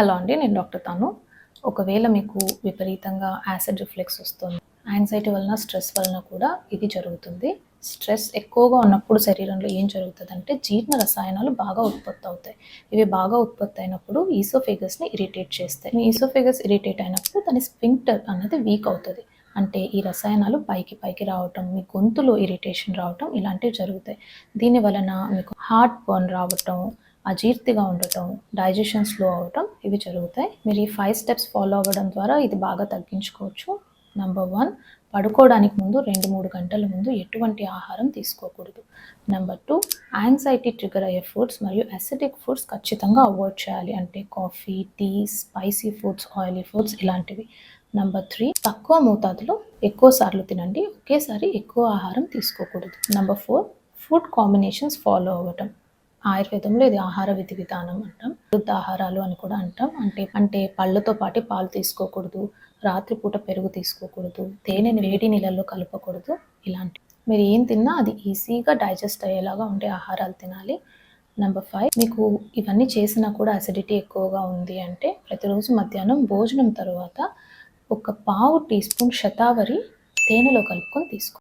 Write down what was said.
Hello అండి నేను doctor తాను. ఒకవేళ మీకు విపరీతంగా యాసిడ్ రిఫ్లెక్స్ వస్తుంది యాంగ్జైటీ వలన స్ట్రెస్ వలన కూడా ఇది జరుగుతుంది. స్ట్రెస్ ఎక్కువగా ఉన్నప్పుడు శరీరంలో ఏం జరుగుతుందంటే జీర్ణ రసాయనాలు బాగా ఉత్పత్తి అవుతాయి. ఇవి బాగా ఉత్పత్తి అయినప్పుడు ఈసోఫేగస్ని ఇరిటేట్ చేస్తాయి. ఈసోఫేగస్ ఇరిటేట్ అయినప్పుడు దాని స్పింక్టర్ అన్నది వీక్ అవుతుంది. అంటే ఈ రసాయనాలు పైకి పైకి రావటం మీ గొంతులో ఇరిటేషన్ రావటం ఇలాంటివి జరుగుతాయి. దీని వలన మీకు హార్ట్ బర్న్ రావటం అజీర్తిగా ఉండటం డైజెషన్ స్లో అవటం ఇవి జరుగుతాయి. మీరు ఈ ఫైవ్ స్టెప్స్ ఫాలో అవ్వడం ద్వారా ఇది బాగా తగ్గించుకోవచ్చు. నెంబర్ వన్ పడుకోవడానికి ముందు రెండు మూడు గంటల ముందు ఎటువంటి ఆహారం తీసుకోకూడదు. నెంబర్ టూ యాంగ్జైటీ ట్రిగర్ అయ్యే ఫుడ్స్ మరియు అసిడిక్ ఫుడ్స్ ఖచ్చితంగా అవాయిడ్ చేయాలి. అంటే coffee tea spicy foods oily foods ఇలాంటివి. నెంబర్ త్రీ తక్కువ మోతాదులో ఎక్కువ సార్లు తినండి. ఒకేసారి ఎక్కువ ఆహారం తీసుకోకూడదు. Number four food combinations follow అవ్వటం. ఆయుర్వేదంలో ఇది ఆహార విధి విధానం అంటాం. వృద్ధ ఆహారాలు అని కూడా అంటాం. అంటే అంటే పళ్ళతో పాటు పాలు తీసుకోకూడదు రాత్రిపూట పెరుగు తీసుకోకూడదు తేనెని వేడి నీళ్ళల్లో కలపకూడదు ఇలాంటి మీరు ఏం తిన్నా అది ఈజీగా డైజెస్ట్ అయ్యేలాగా ఉండే ఆహారాలు తినాలి. నెంబర్ ఫైవ్ మీకు ఇవన్నీ చేసినా కూడా అసిడిటీ ఎక్కువగా ఉంది అంటే ప్రతిరోజు మధ్యాహ్నం భోజనం తర్వాత ఒక పావు టీ స్పూన్ శతావరి తేనెలో కలుపుకొని తీసుకో